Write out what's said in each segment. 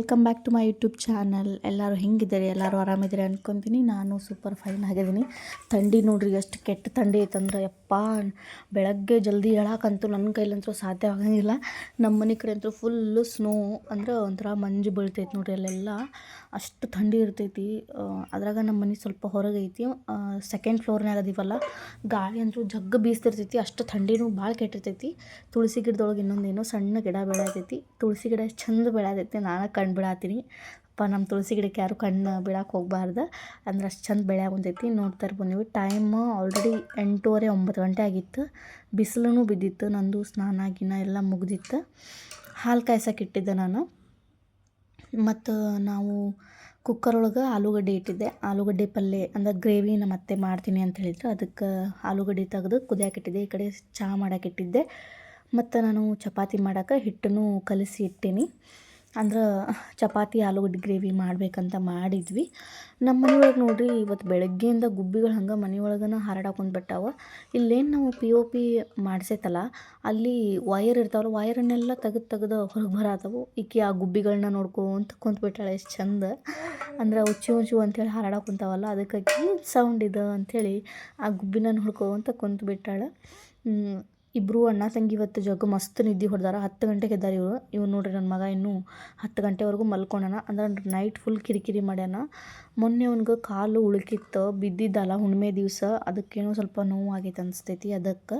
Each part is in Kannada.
Welcome back to my YouTube channel ಎಲ್ಲರೂ ಹೆಂಗಿದ್ದಾರೆ? ಎಲ್ಲರೂ ಆರಾಮಿದ್ದಾರೆ ಅನ್ಕೊತೀನಿ. ನಾನು ಸೂಪರ್ ಫೈನ್ ಆಗಿದ್ದೀನಿ. ಥಂಡಿ ನೋಡ್ರಿ, ಎಷ್ಟು ಕೆಟ್ಟ ಥಂಡಿ ಐತಂದ್ರೆ. ಯಪ್ಪ, ಬೆಳಗ್ಗೆ ಜಲ್ದಿ ಹೇಳಕ್ಕಂತೂ ನನ್ನ ಕೈಲಂತೂ ಸಾಧ್ಯ ಆಗಂಗಿಲ್ಲ. ನಮ್ಮ ಮನೆ ಕಡೆ ಅಂತೂ ಫುಲ್ಲು ಸ್ನೋ ಅಂದ್ರೆ ಒಂಥರ ಮಂಜು ಬೀಳ್ತೈತೆ ನೋಡ್ರಿ ಅಲ್ಲೆಲ್ಲ. ಅಷ್ಟು ಥಂಡಿ ಇರ್ತೈತಿ. ಅದ್ರಾಗ ನಮ್ಮ ಮನೆ ಸ್ವಲ್ಪ ಹೊರಗೈತಿ. ಸೆಕೆಂಡ್ ಫ್ಲೋರ್ನಾಗ ಅದೀವಲ್ಲ. ಗಾಳಿ ಅಂತೂ ಜಗ್ಗ ಬೀಸ್ತಿರ್ತೈತಿ. ಅಷ್ಟು ಥಂಡಿನೂ ಭಾಳ ಕೆಟ್ಟಿರ್ತೈತಿ. ತುಳಸಿ ಗಿಡದೊಳಗೆ ಇನ್ನೊಂದೇನೋ ಸಣ್ಣ ಗಿಡ ಬೆಳೆಯತೈತಿ. ತುಳಸಿ ಗಿಡ ಚಂದ ಬೆಳೆಯತೈತಿ ನಾನು ಕಣ್ಣು ಬಿಡಾತೀನಿ. ಅಪ್ಪ ನಮ್ಮ ತುಳಸಿ ಗಿಡಕ್ಕೆ ಯಾರು ಕಣ್ಣು ಬಿಡಕ್ಕೆ ಹೋಗ್ಬಾರ್ದು. ಅಂದ್ರೆ ಅಷ್ಟು ಚಂದ ಬೆಳೆ ಬಂದೈತಿ ನೋಡ್ತಾ ಇರ್ಬೋದು ನೀವು. ಟೈಮ್ ಆಲ್ರೆಡಿ ಎಂಟೂವರೆ, ಒಂಬತ್ತು ಗಂಟೆ ಆಗಿತ್ತು. ಬಿಸಿಲೂ ಬಿದ್ದಿತ್ತು. ನಂದು ಸ್ನಾನ, ಗಿನ ಎಲ್ಲ ಮುಗ್ದಿತ್ತು. ಹಾಲು ಕಾಯ್ಸೋಕೆ ಇಟ್ಟಿದ್ದೆ ನಾನು. ಮತ್ತು ನಾವು ಕುಕ್ಕರ್ ಒಳಗೆ ಆಲೂಗಡ್ಡೆ ಇಟ್ಟಿದ್ದೆ. ಆಲೂಗಡ್ಡೆ ಪಲ್ಯ ಅಂದ್ರೆ ಗ್ರೇವಿ ನಮ್ಮ ಅತ್ತೆ ಮಾಡ್ತೀನಿ ಅಂತ ಹೇಳಿದ್ರು. ಅದಕ್ಕೆ ಆಲೂಗಡ್ಡೆ ತೆಗೆದು ಕುದಿಯಾಕಿಟ್ಟಿದ್ದೆ ಈ ಕಡೆ ಚಹಾ ಮಾಡಕ್ಕೆ ಇಟ್ಟಿದ್ದೆ. ಮತ್ತು ನಾನು ಚಪಾತಿ ಮಾಡೋಕೆ ಹಿಟ್ಟನ್ನು ಕಲಸಿ ಇಟ್ಟೀನಿ. ಅಂದ್ರೆ ಚಪಾತಿ, ಆಲೂಗಡ್ಡೆ ಗ್ರೇವಿ ಮಾಡಬೇಕಂತ ಮಾಡಿದ್ವಿ. ನಮ್ಮ ಮನೆಯೊಳಗೆ ನೋಡಿರಿ, ಇವತ್ತು ಬೆಳಗ್ಗೆಯಿಂದ ಗುಬ್ಬಿಗಳು ಹಂಗೆ ಮನೆಯೊಳಗನ ಹರಡಾಕೊಂಡು ಬಿಟ್ಟಾವ. ಇಲ್ಲೇನು ನಾವು ಪಿ ಒ ಪಿ ಮಾಡಿಸೈತಲ್ಲ ಅಲ್ಲಿ ವಯರ್ ಇರ್ತಾವಲ್ಲ ವಯರನ್ನೆಲ್ಲ ತೆಗೆದು ತೆಗೆದು ಹೊರಗೆ ಬರತ್ತವು ಈಕೆ ಆ ಗುಬ್ಬಿಗಳನ್ನ ನೋಡ್ಕೊಂತ ಕುಂತ್ಬಿಟ್ಟಾಳೆ, ಎಷ್ಟು ಚಂದ. ಅಂದ್ರೆ ಉಚ್ಚು ಉಚ್ಚು ಅಂತೇಳಿ ಹಾರಾಡಕ್ಕೆ ಅದಕ್ಕೆ ಸೌಂಡ್ ಇದೆ ಅಂಥೇಳಿ ಆ ಗುಬ್ಬಿನ ನೋಡ್ಕೊಂತ ಕುಂತು ಬಿಟ್ಟಾಳೆ ಇಬ್ಬರು ಅಣ್ಣ ತಂಗಿ ಇವತ್ತು ಜಗ್ಗ ಮಸ್ತ್ ನಿದ್ದೆ ಹೊಡೆದಾರ. ಹತ್ತು ಗಂಟೆಗೆ ಇದ್ದಾರೆ ಇವರು. ಇವ್ರು ನೋಡ್ರಿ ನನ್ನ ಮಗ ಇನ್ನೂ ಹತ್ತು ಗಂಟೆವರೆಗೂ ಮಲ್ಕೊಂಡಾನ. ಅಂದ್ರೆ ನೈಟ್ ಫುಲ್ ಕಿರಿಕಿರಿ ಮಾಡ್ಯಾನ. ಮೊನ್ನೆ ಅವ್ನಿಗೆ ಕಾಲು ಉಳುಕಿತ್ತು ಬಿದ್ದಿದ್ದಲ್ಲ ಹುಣ್ಮೆ ದಿವಸ. ಅದಕ್ಕೇನೋ ಸ್ವಲ್ಪ ನೋವು ಆಗೈತೆ ಅನಿಸ್ತೈತಿ ಅದಕ್ಕೆ.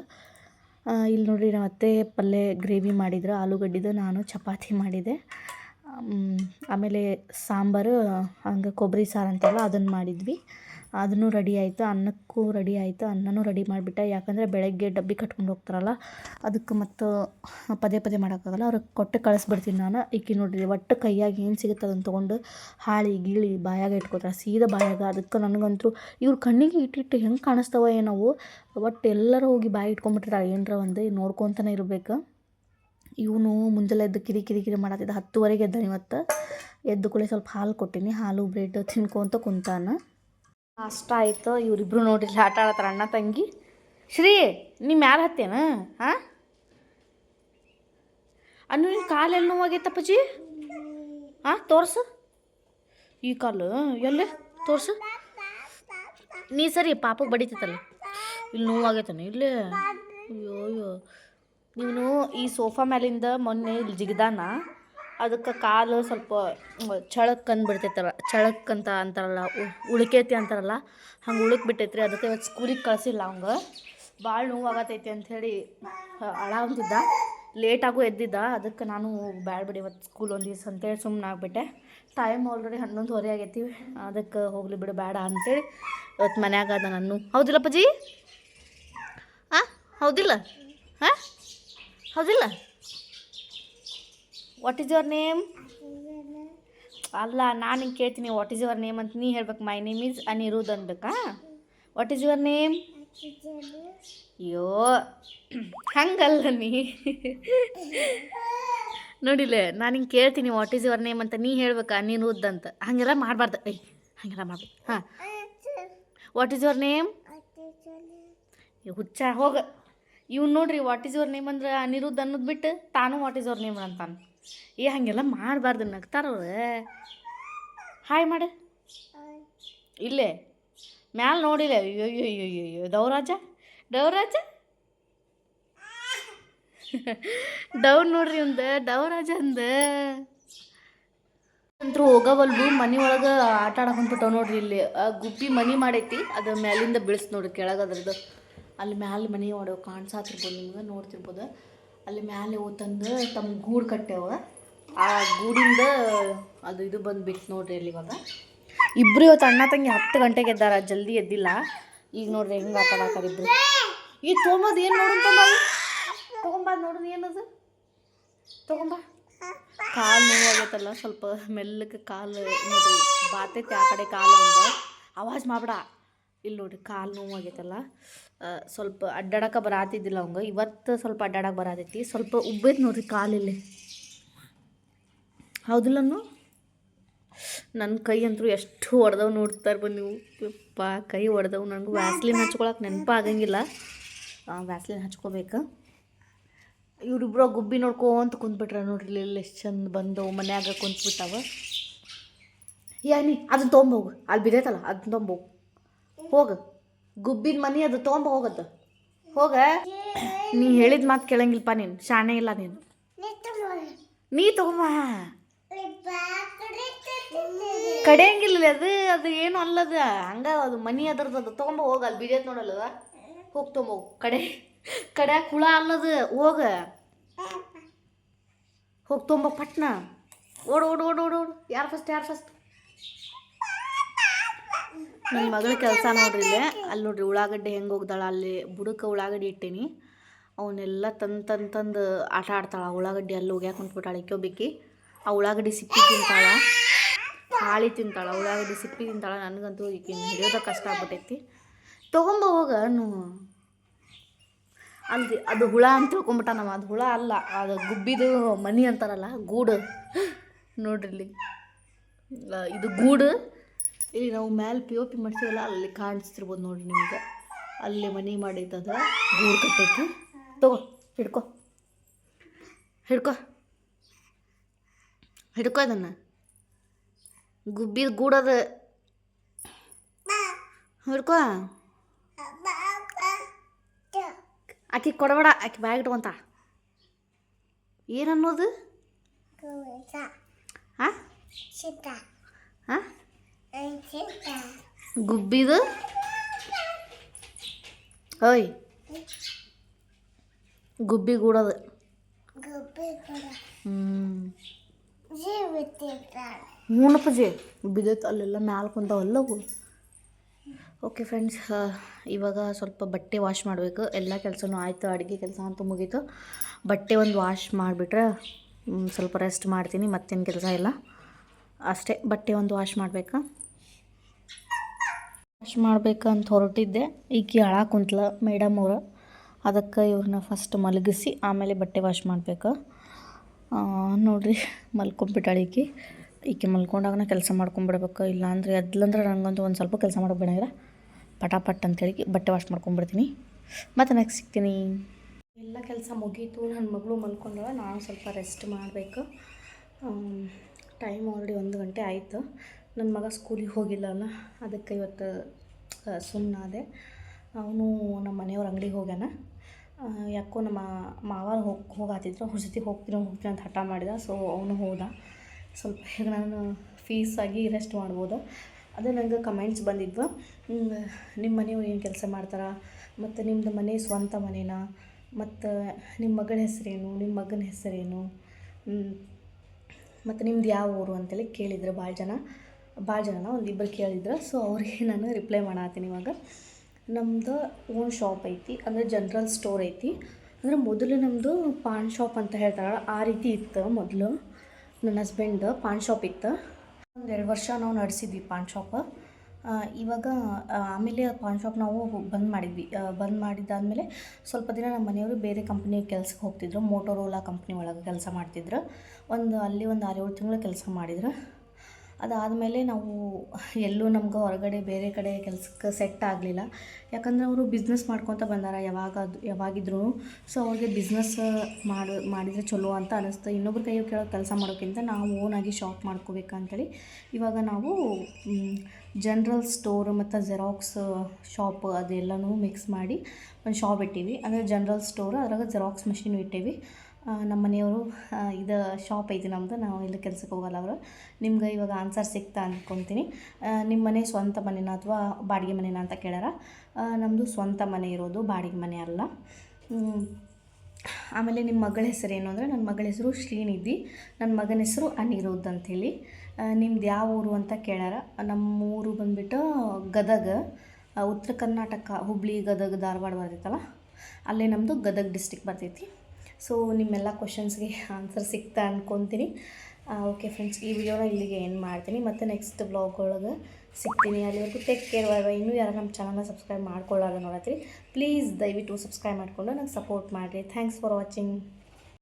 ಇಲ್ಲಿ ನೋಡ್ರಿ ನಾವು ಅತ್ತೆ ಪಲ್ಯ ಗ್ರೇವಿ ಮಾಡಿದ್ರು ಆಲೂಗಡ್ಡಿದು ನಾನು ಚಪಾತಿ ಮಾಡಿದೆ. ಆಮ್, ಆಮೇಲೆ ಸಾಂಬಾರು ಹಂಗೆ ಕೊಬ್ಬರಿ ಸಾರು ಅಂತೆಲ್ಲ ಅದನ್ನು ಮಾಡಿದ್ವಿ. ಅದನ್ನು ರೆಡಿ ಆಯಿತು, ಅನ್ನಕ್ಕೂ ರೆಡಿ ಆಯಿತು, ಅನ್ನನೂ ರೆಡಿ ಮಾಡಿಬಿಟ್ಟೆ. ಯಾಕಂದರೆ ಬೆಳಗ್ಗೆ ಡಬ್ಬಿ ಕಟ್ಕೊಂಡು ಹೋಗ್ತಾರಲ್ಲ, ಅದಕ್ಕೆ ಮತ್ತು ಪದೇ ಪದೇ ಮಾಡೋಕ್ಕಾಗಲ್ಲ. ಅವ್ರಿಗೆ ಕೊಟ್ಟು ಕಳಿಸ್ಬಿಡ್ತೀನಿ ನಾನು. ಈಕಿ ನೋಡಿರಿ ಒಟ್ಟು ಕೈಯಾಗಿ ಏನು ಸಿಗುತ್ತೆ ಅದನ್ನು ತೊಗೊಂಡು ಹಾಳಿ, ಗೀಳಿ, ಬಾಯಾಗ ಇಟ್ಕೋತಾರೆ. ಸೀದಾ ಬಾಯಾಗ. ಅದಕ್ಕೆ ನನಗಂತೂ ಇವ್ರ ಕಣ್ಣಿಗೆ ಇಟ್ಟಿಟ್ಟು ಹೆಂಗೆ ಕಾಣಿಸ್ತಾವ ಏನವು ಒಟ್ಟು ಎಲ್ಲರೂ ಹೋಗಿ ಬಾಯಿ ಇಟ್ಕೊಂಡ್ಬಿಟ್ಟಿರ್ತಾರೆ. ಏನರ ಒಂದು ನೋಡ್ಕೊತಾನೆ ಇರಬೇಕು. ಇವನು ಮುಂಜಾನೆ ಎದ್ದು ಕಿರಿ ಕಿರಿ ಕಿರಿ ಮಾಡತ್ತಿದ್ದ. ಹತ್ತುವರೆಗೆ ಎದ್ದಾನೆ ಇವತ್ತು. ಎದ್ದು ಕೂಡ ಸ್ವಲ್ಪ ಹಾಲು ಕೊಟ್ಟಿನಿ. ಹಾಲು, ಬ್ರೆಡ್ ತಿನ್ಕೊತ ಕುಂತಾನ. ಅಷ್ಟ ಆಯ್ತು, ಇವರಿಬ್ರು ನೋಡಿಲ್ಲ ಆಟ ಆಡತ್ತಾರ ಅಣ್ಣ ತಂಗಿ. ಶ್ರೀ ನೀ ಮ್ಯಾಲ ಹತ್ತೇನ ಹಾಂ? ಅನ್ನು ನಿನ್ನ ಕಾಲು ಎಲ್ಲಿ ನೋವಾಗೈತಪ್ಪಜಿ ಹಾಂ, ತೋರ್ಸು. ಈ ಕಾಲು, ಎಲ್ಲಿ? ತೋರ್ಸು. ನೀ ಸರಿ, ಪಾಪಗೆ ಬಡಿತೈತಲ್ಲ. ಇಲ್ಲಿ ನೋವಾಗೈತಾನೆ ಇಲ್ಲೇ. ಅಯ್ಯೋ ಅಯ್ಯೋ ನೀನು ಈ ಸೋಫಾ ಮೇಲಿಂದ ಮೊನ್ನೆ ಇಲ್ಲಿ ಜಿಗ್ದಾನ. ಅದಕ್ಕೆ ಕಾಲು ಸ್ವಲ್ಪ ಚಳಕ್ ಅಂದ್ಬಿಡ್ತೈತಲ್ಲ ಚಳಕ್ ಅಂತ ಅಂತಾರಲ್ಲ ಉಳ್ಕೈತಿ ಅಂತಾರಲ್ಲ, ಹಂಗೆ ಉಳುಕ್ ಬಿಟ್ಟೈತ್ರಿ. ಅದಕ್ಕೆ ಇವತ್ತು ಸ್ಕೂಲಿಗೆ ಕಳಿಸಿಲ್ಲ ಅವಂಗೆ. ಭಾಳ ನೋವಾಗತೈತಿ ಅಂಥೇಳಿ ಅಳಾವಂತಿದ್ದ ಲೇಟಾಗೂ ಎದ್ದಿದ್ದ. ಅದಕ್ಕೆ ನಾನು ಬ್ಯಾಡ ಬಿಡಿ ಇವತ್ತು ಸ್ಕೂಲ್ ಒಂದು ದಿವಸ ಅಂತೇಳಿ ಸುಮ್ಮನೆ ಆಗಿಬಿಟ್ಟೆ. ಟೈಮ್ ಆಲ್ರೆಡಿ ಹನ್ನೊಂದುವರೆ ಆಗೈತಿ. ಅದಕ್ಕೆ ಹೋಗ್ಲಿ ಬಿಡು ಬೇಡ ಅಂತೇಳಿ ಇವತ್ತು ಮನ್ಯಾಗ ಅದ ನಾನು. ಹೌದಿಲ್ಲ ಪಜಿ ಹಾಂ ಹೌದಿಲ್ಲ? ಹಾಂ? ಹೌದಿಲ್ಲ? ವಾಟ್ ಈಸ್ ಯುವರ್ ನೇಮ್ ಅಲ್ಲ, ನಾನು ಹಿಂಗೆ ಕೇಳ್ತೀನಿ ವಾಟ್ ಈಸ್ ಯುವರ್ ನೇಮ್ ಅಂತ ನೀ ಹೇಳ್ಬೇಕು. ಮೈ ನೇಮ್ ಈಸ್ ಅನಿರುದ್ ಅನ್ಬೇಕಾ ವಾಟ್ ಈಸ್ ಯುವರ್ ನೇಮ್ ಅಯ್ಯೋ, ಹಂಗಲ್ಲ ನೀ. ನೋಡಿಲ್ಲ ನಾನು ಹಿಂಗೆ ಕೇಳ್ತೀನಿ ವಾಟ್ ಈಸ್ ಯುವರ್ ನೇಮ್ ಅಂತ ನೀ ಹೇಳ್ಬೇಕು ಅನಿರುದ್ಧ ಅಂತ. ಹಂಗೆಲ್ಲ ಮಾಡಬಾರ್ದು. ಐ ಹಂಗೆಲ್ಲ ಮಾಡ್ಬೇಕು ಹಾಂ. ವಾಟ್ ಈಸ್ ಯುವರ್ ನೇಮ್ ಹುಚ್ಚ, ಹೋಗ. ಇವ್ನು ನೋಡ್ರಿ ವಾಟ್ ಈಸ್ ಯುವರ್ ನೇಮ್ ಅಂದ್ರೆ ಅನಿರುದ್ಧ ಅನ್ನೋದು ಬಿಟ್ಟು ತಾನು ವಾಟ್ ಈಸ್ ಯುವರ್ ನೇಮ್ ಅಂತಾನೆ. ಏ, ಹಾಗೆಲ್ಲ ಮಾಡಬಾರ್ದು ನಗ್ತಾರವ್ರು ಹಾಯ್ ಮಾಡು. ಇಲ್ಲೇ. ಮ್ಯಾಲೆ ನೋಡಿಲ್ಲ ಅಯ್ಯೋ ಅಯ್ಯೋ ಅಯ್ಯೋ ದೌರಾಜ. ಡೌರಾಜ ನೋಡ್ರಿ ಒಂದು ಡೌರಾಜ ಅಂದ. ಅಂತೂ ಹೋಗವಲ್ದು ಮನೆ ಒಳಗೆ ಆಟ ಆಡಕೊಂಡ್ಬಿಟ್ಟವ್ ನೋಡ್ರಿ ಇಲ್ಲಿ. ಆ ಗುಬ್ಬಿ ಮನಿ ಮಾಡೈತಿ, ಅದು ಮ್ಯಾಲಿಂದ ಬೀಳ್ಸ್ ನೋಡ್ರಿ ಕೆಳಗೆ ಅದ್ರದ್ದು. ಅಲ್ಲಿ ಮ್ಯಾಲೆ ಮನೆ ಒಳಗೆ ಕಾಣಿಸಾತಿರ್ಬೋದು ನಿಮ್ಗೆ, ನೋಡ್ತಿರ್ಬೋದು. ಅಲ್ಲಿ ಮ್ಯಾಲೆ ಹೋತಂದು ತಮ್ಮ ಗೂಡು ಕಟ್ಟೆವ. ಆ ಗೂಡಿಂದ ಅದು ಇದು ಬಂದ್ಬಿಟ್ಟು ನೋಡ್ರಿ ಅಲ್ಲಿ ಇವಾಗ. ಇಬ್ಬರು ಇವತ್ತು ಅಣ್ಣ ತಂಗಿ ಹತ್ತು ಗಂಟೆಗೆ ಎದ್ದಾರ, ಜಲ್ದಿ ಎದ್ದಿಲ್ಲ. ಈಗ ನೋಡ್ರಿ ಹೆಂಗೆ ಆಟ ಆಡತ್ತಾರ ಇಬ್ರು. ಈ ತೊಗೊಂಬದ್ ಏನು ನೋಡು ತೊಗೊಂಬ ನೋಡು ಏನದು. ತೊಗೊಂಬ. ಕಾಲು ನೋವಾಗೈತಲ್ಲ, ಸ್ವಲ್ಪ ಮೆಲ್ಲಕ್ಕೆ ಕಾಲು ನೋಡ್ರಿ. ಬಾತೈತಿ ಆ ಕಡೆ ಕಾಲು ಒಂದು. ಆವಾಜ್ ಮಾಡ್ಬೇಡ. ಇಲ್ಲಿ ನೋಡ್ರಿ ಕಾಲು ನೋವು ಆಗೈತಲ್ಲ ಸ್ವಲ್ಪ ಅಡ್ಡಾಡಕ್ಕೆ ಬರಾತಿದ್ದಿಲ್ಲ ಅವಂಗ. ಇವತ್ತು ಸ್ವಲ್ಪ ಅಡ್ಡಾಡಕ್ಕೆ ಬರಾತೈತಿ. ಸ್ವಲ್ಪ ಉಬ್ಬೈತಿ ನೋಡ್ರಿ ಕಾಲಿಲ್ಲಿ ಹೌದಿಲ್ಲನು? ನನ್ನ ಕೈ ಅಂತೂ ಎಷ್ಟು ಹೊಡೆದವು ನೋಡ್ತಾರೆ ಬಂದು ನೀವು ಯಪ್ಪ, ಕೈ ಹೊಡೆದವು ನನಗೂ ವ್ಯಾಸ್ಲಿನ್ ಹಚ್ಕೊಳಕ್ಕೆ ನೆನಪು ಆಗಂಗಿಲ್ಲ. ವ್ಯಾಸ್ಲಿನ್ ಹಚ್ಕೋಬೇಕು. ಇವ್ರಿಬ್ರು ಗುಬ್ಬಿ ನೋಡ್ಕೊಂತ ಕುಂತ್ಬಿಟ್ರೆ ನೋಡ್ರಿ ಇಲ್ಲಿ ಎಷ್ಟು ಚಂದ ಬಂದವು. ಮನ್ಯಾಗ ಕುಂತ್ಬಿಟ್ಟವ. ಯಾನಿ ಅದನ್ನ ತೊಗೊಂಬೋಗು ಅಲ್ಲಿ ಬಿದ್ದೈತಲ್ಲ ಅದನ್ನ ತೊಗೊಂಬೋಗು ಹೋಗ. ಗುಬ್ಬಿನ ಮನಿ ಅದು ತೊಗೊಂಬ ಹೋಗದು. ಹೋಗ. ನೀ ಹೇಳಿದ ಮಾತು ಕೇಳಂಗಿಲ್ಲಪ್ಪ ನೀನು. ಶಾಣೆ ಇಲ್ಲ ನೀನು. ನೀ ತಗೊಂಬ. ಕಡೆಯಂಗಿಲ್ಲ ಅದು ಅದು ಏನು ಅಲ್ಲದ. ಹಂಗ ಅದು ಮನಿ ಅದ್ರದ್ದು ಅದು ತೊಗೊಂಬ ಹೋಗ, ಅಲ್ಲಿ ಬಿಡಿಯೋದು ನೋಡಲ್ವ? ಹೋಗಿ ತೊಗೊಂಬೋಗು ಕಡೆ ಕಡ್ಯಾಕ ಹುಳ ಅಲ್ಲದು, ಹೋಗ. ಹೋಗಿ ತೊಂಬ ಪಟ್ನ. ಓಡು ಓಡು ಓಡು, ಓಡ್, ಓಡು. ಯಾರು ಫಸ್ಟ್ ಯಾರು ಫಸ್ಟ್ ನನ್ನ ಮಗಳ ಕೆಲಸ ನೋಡ್ರಿ ಇಲ್ಲಿ. ಅಲ್ಲಿ ನೋಡ್ರಿ ಉಳ್ಳಾಗಡ್ಡೆ ಹೆಂಗೆ ಹೋಗ್ದಾಳ, ಅಲ್ಲಿ ಬುಡಕ್ಕೆ ಉಳ್ಳಾಗಡ್ಡಿ ಇಟ್ಟೀನಿ. ಅವನ್ನೆಲ್ಲ ತಂದು ಆಟ ಆಡ್ತಾಳೆ. ಉಳ್ಳಾಗಡ್ಡಿ ಅಲ್ಲಿ ಹೋಗ್ಯಾಕ ಕುಂತ್ಬಿಟ್ಟಾಳೆ ಇಕ್ಕೋಬೇಕಿ ಆ ಉಳ್ಳಾಗಡ್ಡಿ ಸಿಪ್ಪಿ ತಿಂತಾಳ. ಹಾಳಿ ತಿಂತಾಳ. ಉಳ್ಳಾಗಡ್ಡಿ ಸಿಪ್ಪಿ ತಿಂತಾಳ. ನನಗಂತೂ ಈಕಿ ಹಿಡಿಯೋದ ಕಷ್ಟ ಆಗ್ಬಿಟ್ಟೈತಿ. ತೊಗೊಂಬ ಹೋಗ ಅಲ್ರಿ, ಅದು ಹುಳ ಅಂತ ತಿಳ್ಕೊಂಬಿಟ್ಟ ನಮ್ಮ ಅದು ಹುಳ ಅಲ್ಲ, ಅದು ಗುಬ್ಬಿದು ಮನಿ ಅಂತಾರಲ್ಲ, ಗೂಡು. ನೋಡ್ರಿ ಇಲ್ಲಿ. ಇದು ಗೂಡು. ಇಲ್ಲಿ ನಾವು ಮ್ಯಾಲೆ ಪಿ ಓ ಪಿ ಮಾಡ್ತೀವಲ್ಲ ಅಲ್ಲಿ ಕಾಣಿಸ್ತಿರ್ಬೋದು ನೋಡ್ರಿ ನಿಮ್ಗೆ. ಅಲ್ಲಿ ಮನೆ ಮಾಡೈತದ ಗೂಡು ಕಟ್ಟೈತಿ ತಗೋ ಹಿಡ್ಕೊ. ಹಿಡ್ಕೊ. ಹಿಡ್ಕೊ ಅದನ್ನು. ಗುಬ್ಬಿದ ಗೂಡದ. ಹಿಡ್ಕೊ. ಆಕೆ ಕೊಡಬೇಡ ಆಕೆ ಬ್ಯಾಗ್ ಇಟ್ಕೊಂತ. ಏನನ್ನೋದು? ಹಾಂ ಹಾಂ ಗುಬ್ಬಿದು? ಓಯ್. ಗುಬ್ಬಿ ಗೂಡದು. ಹ್ಞೂ ಹೂನಪ್ಪಜಿ ಬಿದ್ದೈತೆ ಅಲ್ಲೆಲ್ಲ ಮ್ಯಾಲೆ ಕುಂತಾವಲ್ಲವು ಓಕೆ ಫ್ರೆಂಡ್ಸ್ ಇವಾಗ ಸ್ವಲ್ಪ ಬಟ್ಟೆ ವಾಶ್ ಮಾಡಬೇಕು. ಎಲ್ಲ ಕೆಲಸನೂ ಆಯಿತು ಅಡುಗೆ ಕೆಲಸ ಅಂತೂ ಮುಗೀತು. ಬಟ್ಟೆ ಒಂದು ವಾಶ್ ಮಾಡಿಬಿಟ್ರೆ ಸ್ವಲ್ಪ ರೆಸ್ಟ್ ಮಾಡ್ತೀನಿ ಮತ್ತೇನು ಕೆಲಸ ಇಲ್ಲ. ಅಷ್ಟೇ, ಬಟ್ಟೆ ಒಂದು ವಾಶ್ ಮಾಡಬೇಕಾ? ವಾಶ್ ಮಾಡ್ಬೇಕಂತ ಹೊರಟಿದ್ದೆ. ಈಕಿ ಅಳ ಕುಂತ್ಲ ಮೇಡಮ್ ಅವರು. ಅದಕ್ಕೆ ಇವ್ರನ್ನ ಫಸ್ಟ್ ಮಲಗಿಸಿ, ಆಮೇಲೆ ಬಟ್ಟೆ ವಾಶ್ ಮಾಡಬೇಕು. ನೋಡಿರಿ, ಮಲ್ಕೊಂಬಿಟ್ಟಾಳೆ ಈಕಿ. ಈಕೆ ಮಲ್ಕೊಂಡಾಗನ ಕೆಲಸ ಮಾಡ್ಕೊಂಬಿಡ್ಬೇಕು. ಇಲ್ಲಾಂದ್ರೆ ಅದ್ಲಂದ್ರೆ ನನಗಂತೂ ಒಂದು ಸ್ವಲ್ಪ ಕೆಲಸ ಮಾಡೋಕೆ ಬೇಡ ಪಟಾಪಟ್ ಅಂತೇಳಿ ಬಟ್ಟೆ ವಾಶ್ ಮಾಡ್ಕೊಂಬಿಡ್ತೀನಿ. ಮತ್ತೆ ನೆಕ್ಸ್ಟ್ ಸಿಗ್ತೀನಿ. ಎಲ್ಲ ಕೆಲಸ ಮುಗೀತು. ನನ್ನ ಮಗಳು ಮಲ್ಕೊಂಡಾಗ ನಾನು ಸ್ವಲ್ಪ ರೆಸ್ಟ್ ಮಾಡಬೇಕು. ಟೈಮ್ ಆಲ್ರೆಡಿ ಒಂದು ಗಂಟೆ ಆಯಿತು. ನನ್ನ ಮಗ ಸ್ಕೂಲಿಗೆ ಹೋಗಿಲ್ಲ ಅಲ್ಲ ಅದಕ್ಕೆ ಇವತ್ತು ಸುಮ್ಮನಾದೆ ಅವನು ನಮ್ಮ ಮನೆಯವ್ರ ಅಂಗಡಿಗೆ ಹೋಗ್ಯಾನ. ಯಾಕೋ ನಮ್ಮ ಮಾವ ಹೋಗಿ, ಹೋಗಾತಿದ್ರು, ಅವ್ರ ಜೊತೆ ಹೋಗ್ತೀನಿ ಹೋಗ್ತೀನಿ ಅಂತ ಹಠ ಮಾಡಿದ. ಸೊ ಅವನು ಹೋದ. ಸ್ವಲ್ಪ ಈಗ ನಾನು ಫೀಸಾಗಿ ರೆಸ್ಟ್ ಮಾಡ್ಬೋದು. ಅದೇ ನನಗೆ ಕಮೆಂಟ್ಸ್ ಬಂದಿದ್ವು. ನಿಮ್ಮ ಮನೆಯವ್ರು ಏನು ಕೆಲಸ ಮಾಡ್ತಾರೆ? ಮತ್ತು ನಿಮ್ಮದು ಮನೆ ಸ್ವಂತ ಮನೆನಾ? ಮತ್ತು ನಿಮ್ಮ ಮಗಳ ಹೆಸರೇನು? ನಿಮ್ಮ ಮಗನ ಹೆಸರೇನು? ಮತ್ತು ನಿಮ್ದು ಯಾವ ಊರು ಅಂತೇಳಿ ಕೇಳಿದ್ರು ಭಾಳ ಜನ. ಭಾಳ ಜನ ಒಂದು ಇಬ್ಬರು ಕೇಳಿದ್ರು. ಸೊ ಅವ್ರಿಗೆ ನಾನು ರಿಪ್ಲೈ ಮಾಡತ್ತೀನಿ ಇವಾಗ. ನಮ್ಮದು ಓನ್ ಶಾಪ್ ಐತಿ, ಅಂದರೆ ಜನ್ರಲ್ ಸ್ಟೋರ್ ಐತಿ. ಅಂದರೆ ಮೊದಲು ನಮ್ಮದು ಪಾನ್ ಶಾಪ್ ಅಂತ ಹೇಳ್ತಾರಲ್ಲ, ಆ ರೀತಿ ಇತ್ತು ಮೊದಲು. ನನ್ನ ಹಸ್ಬೆಂಡ್ ಪಾನ್ ಶಾಪ್ ಇತ್ತು. ಒಂದು ಎರಡು ವರ್ಷ ನಾವು ನಡೆಸಿದ್ವಿ ಪಾನ್ ಶಾಪ್ ಇವಾಗ ಆಮೇಲೆ ಆ ಪಾನ್ ಶಾಪ್ ನಾವು ಬಂದ್ ಮಾಡಿದ್ವಿ. ಬಂದ್ ಮಾಡಿದ್ದಾದಮೇಲೆ ಸ್ವಲ್ಪ ದಿನ ನಮ್ಮ ಮನೆಯವರು ಬೇರೆ ಕಂಪ್ನಿ ಕೆಲ್ಸಕ್ಕೆ ಹೋಗ್ತಿದ್ರು. ಮೋಟೋರೋಲಾ ಕಂಪ್ನಿ ಒಳಗೆ ಕೆಲಸ ಮಾಡ್ತಿದ್ರು. ಒಂದು, ಅಲ್ಲಿ ಒಂದು ಆರು ಏಳು ತಿಂಗಳು ಕೆಲಸ ಮಾಡಿದ್ರು. ಅದಾದಮೇಲೆ ನಾವು ಎಲ್ಲೂ ನಮ್ಗೆ ಹೊರಗಡೆ ಬೇರೆ ಕಡೆ ಕೆಲ್ಸಕ್ಕೆ ಸೆಟ್ ಆಗಲಿಲ್ಲ. ಯಾಕಂದರೆ ಅವರು ಬಿಸ್ನೆಸ್ ಮಾಡ್ಕೊತ ಬಂದಾರ ಯಾವಾಗ ಯಾವಾಗಿದ್ರು. ಸೊ ಅವ್ರಿಗೆ ಬಿಸ್ನೆಸ್ ಮಾಡಿ, ಮಾಡಿದರೆ ಚಲೋ ಅಂತ ಅನಿಸ್ತು. ಇನ್ನೊಬ್ರ ಕೈಯೋ ಕೇಳೋ ಕೆಲಸ ಮಾಡೋಕ್ಕಿಂತ ನಾವು ಓನಾಗಿ ಶಾಪ್ ಮಾಡ್ಕೋಬೇಕಂತೇಳಿ ಇವಾಗ ನಾವು ಜನ್ರಲ್ ಸ್ಟೋರ್ ಮತ್ತು ಜೆರಾಕ್ಸ್ ಶಾಪ್ ಅದೆಲ್ಲನೂ ಮಿಕ್ಸ್ ಮಾಡಿ ಒಂದು ಶಾಪ್ ಇಟ್ಟೀವಿ. ಅಂದರೆ ಜನ್ರಲ್ ಸ್ಟೋರ್ ಅದ್ರಾಗ ಜೆರಾಕ್ಸ್ ಮಷೀನು ಇಟ್ಟೀವಿ. ನಮ್ಮ ಮನೆಯವರು ಇದು ಶಾಪ್ ಐತಿ ನಮ್ಮದು ನಾವು ಇಲ್ಲಿ ಕೆಲ್ಸಕ್ಕೆ ಹೋಗಲ್ಲ ಅವರು. ನಿಮ್ಗೆ ಇವಾಗ ಆನ್ಸರ್ ಸಿಗ್ತಾ ಅಂದ್ಕೊತೀನಿ ನಿಮ್ಮ ಮನೆ ಸ್ವಂತ ಮನೆನ ಅಥವಾ ಬಾಡಿಗೆ ಮನೆನ ಅಂತ ಕೇಳ್ಯಾರ? ನಮ್ಮದು ಸ್ವಂತ ಮನೆ ಇರೋದು ಬಾಡಿಗೆ ಮನೆ ಅಲ್ಲ. ಆಮೇಲೆ ನಿಮ್ಮ ಮಗಳ ಹೆಸರು ಏನು ಅಂದರೆ ನನ್ನ ಮಗಳ ಹೆಸರು ಶ್ರೀನಿಧಿ ನನ್ನ ಮಗನ ಹೆಸರು ಅನಿರುದ್ಧ ಅಂಥೇಳಿ ನಿಮ್ದು ಯಾವ ಊರು ಅಂತ ಕೇಳ್ಯಾರ? ನಮ್ಮ ಊರು ಬಂದುಬಿಟ್ಟು ಗದಗ ಉತ್ತರ ಕರ್ನಾಟಕ ಹುಬ್ಬಳ್ಳಿ ಗದಗ, ಧಾರವಾಡ ಬರ್ತೈತಲ್ಲ, ಅಲ್ಲೇ ನಮ್ಮದು ಗದಗ ಡಿಸ್ಟಿಕ್ ಬರ್ತೈತಿ. ಸೊ ನಿಮ್ಮೆಲ್ಲ ಕ್ವಶನ್ಸ್ಗೆ ಆನ್ಸರ್ ಸಿಗ್ತಾ ಅಂದ್ಕೊತೀನಿ ಓಕೆ ಫ್ರೆಂಡ್ಸ್ ಈ ವಿಡಿಯೋನ ಇಲ್ಲಿಗೆ ಏನು ಮಾಡ್ತೀನಿ. ಮತ್ತು ನೆಕ್ಸ್ಟ್ ಬ್ಲಾಗ್ ಒಳಗೆ ಸಿಗ್ತೀನಿ. ಅಲ್ಲಿವರೆಗೂ ಟೇಕ್ ಕೇರ್ ಬೈ ಇನ್ನೂ ಯಾರು ನಮ್ಮ ಚಾನಲ್ನ ಸಬ್ಸ್ಕ್ರೈಬ್ ಮಾಡ್ಕೊಳ್ಳೋಲ್ಲ ನೋಡತ್ತೀರಿ ಪ್ಲೀಸ್ ದಯವಿಟ್ಟು ಸಬ್ಸ್ಕ್ರೈಬ್ ಮಾಡಿಕೊಂಡು ನಂಗೆ ಸಪೋರ್ಟ್ ಮಾಡಿರಿ. Thanks for watching